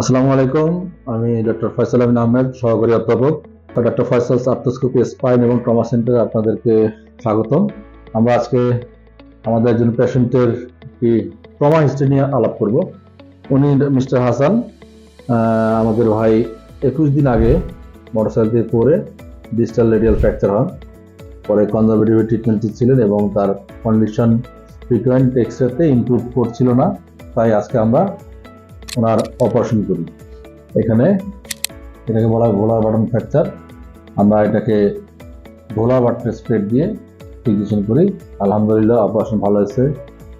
আসসালামু আলাইকুম। আমি ডক্টর ফয়সাল আমিন আহমেদ, সহকারী অধ্যাপক। ডক্টর ফয়সাল আর্থোস্কোপি স্পাইন এবং ট্রমা সেন্টারে আপনাদেরকে স্বাগতম। আমরা আজকে আমাদের একজন পেশেন্টের একটি ট্রমা হিস্ট্রি নিয়ে আলাপ করব। উনি মিস্টার হাসান। আমাদের ভাই একুশ দিন আগে মোটরসাইকেল দিয়ে পড়ে ডিজিটাল রেডিয়াল ফ্র্যাকচার হন। পরে কনজারভেটিভ ট্রিটমেন্ট ছিলেন এবং তার কন্ডিশন ফ্রিকুয়েন্ট এক্সরেতে ইমপ্রুভ করছিল না। তাই আজকে আমরা ওনার অপারেশন করি। এখানে এটাকে বলা হয় ভোলার বাটন ফ্র্যাকচার আমরা এটাকে ভোলার বাটন স্প্রেড দিয়ে ফিজিশন করি। আলহামদুলিল্লাহ অপারেশন ভালো হয়েছে।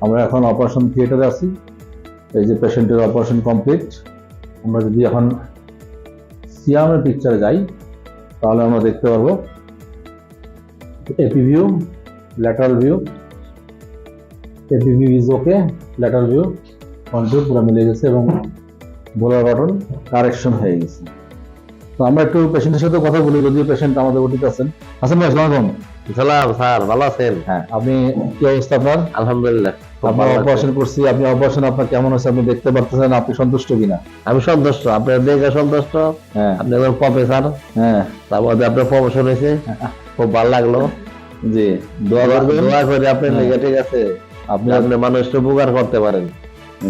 আমরা এখন অপারেশন থিয়েটারে আছি। এই যে পেশেন্টের অপারেশন কমপ্লিট আমরা যদি এখন সিয়ামের পিকচারে যাই, তাহলে আমরা দেখতে পারব AP view lateral view AP view is okay lateral view control পুরো মিলে গেছে এবং বোলার বাটন কারেকশন হয়ে গেছে। তো আমরা একটু পেশেন্টের সাথে কথা বলি যদিও পেশেন্ট আমাদের ওটিতে আছেন। হাসান ভাই আসসালামু আলাইকুম। সালাম স্যার ভালো আছেন? হ্যাঁ আপনি কি অবস্থা আপনার? আলহামদুলিল্লাহ আপনার অপারেশন করছি আপনি অপারেশন আপনার কেমন হয়েছে আপনি দেখতে পারতেছেন আপনি সন্তুষ্ট কিনা? আমি সন্তুষ্ট আপনার দেখে সন্তুষ্ট? হ্যাঁ। আপনি একজন প্রফেসর হ্যাঁ। তার মধ্যে আপনার প্রমোশন হয়েছে। খুব ভালো লাগল। জি দোয়া দোয়া করে আপনার হ্যাঁ। লেগে ঠিক আছে? আপনি আপনি আপনি মানুষকে উপকার করতে পারেন।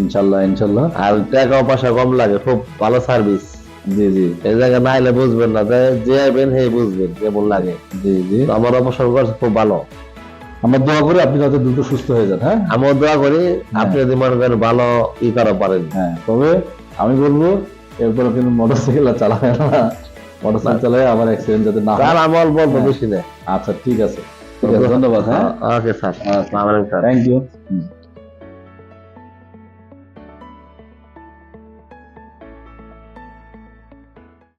ইনশাল্লাহ ইনশাল্লাহ। আর টাকা পয়সা কম লাগে খুব ভালো সার্ভিস জি জি। এই জায়গায় না এলে বুঝবেন না যে যে আইবেন হে বুঝবেন কেমন লাগে। জি জি। আমার অবসর করছে খুব ভালো। আমরা দোয়া করি আপনি যাতে দ্রুত সুস্থ হয়ে যান হ্যাঁ? আমিও দোয়া করি আপনি যদি মনে করেন ভালো ই করা পারেন। হ্যাঁ তবে আমি বলব এরপরে কিন্তু মোটরসাইকেল চালাবে না। মোটরসাইকেল চালায় আমার অ্যাক্সিডেন্ট যাতে না হয়। স্যার আমি অল্প অল্প হ্যাঁ। বেশি না আচ্ছা ঠিক আছে। ধন্যবাদ হ্যাঁ। Okay sir. Thank you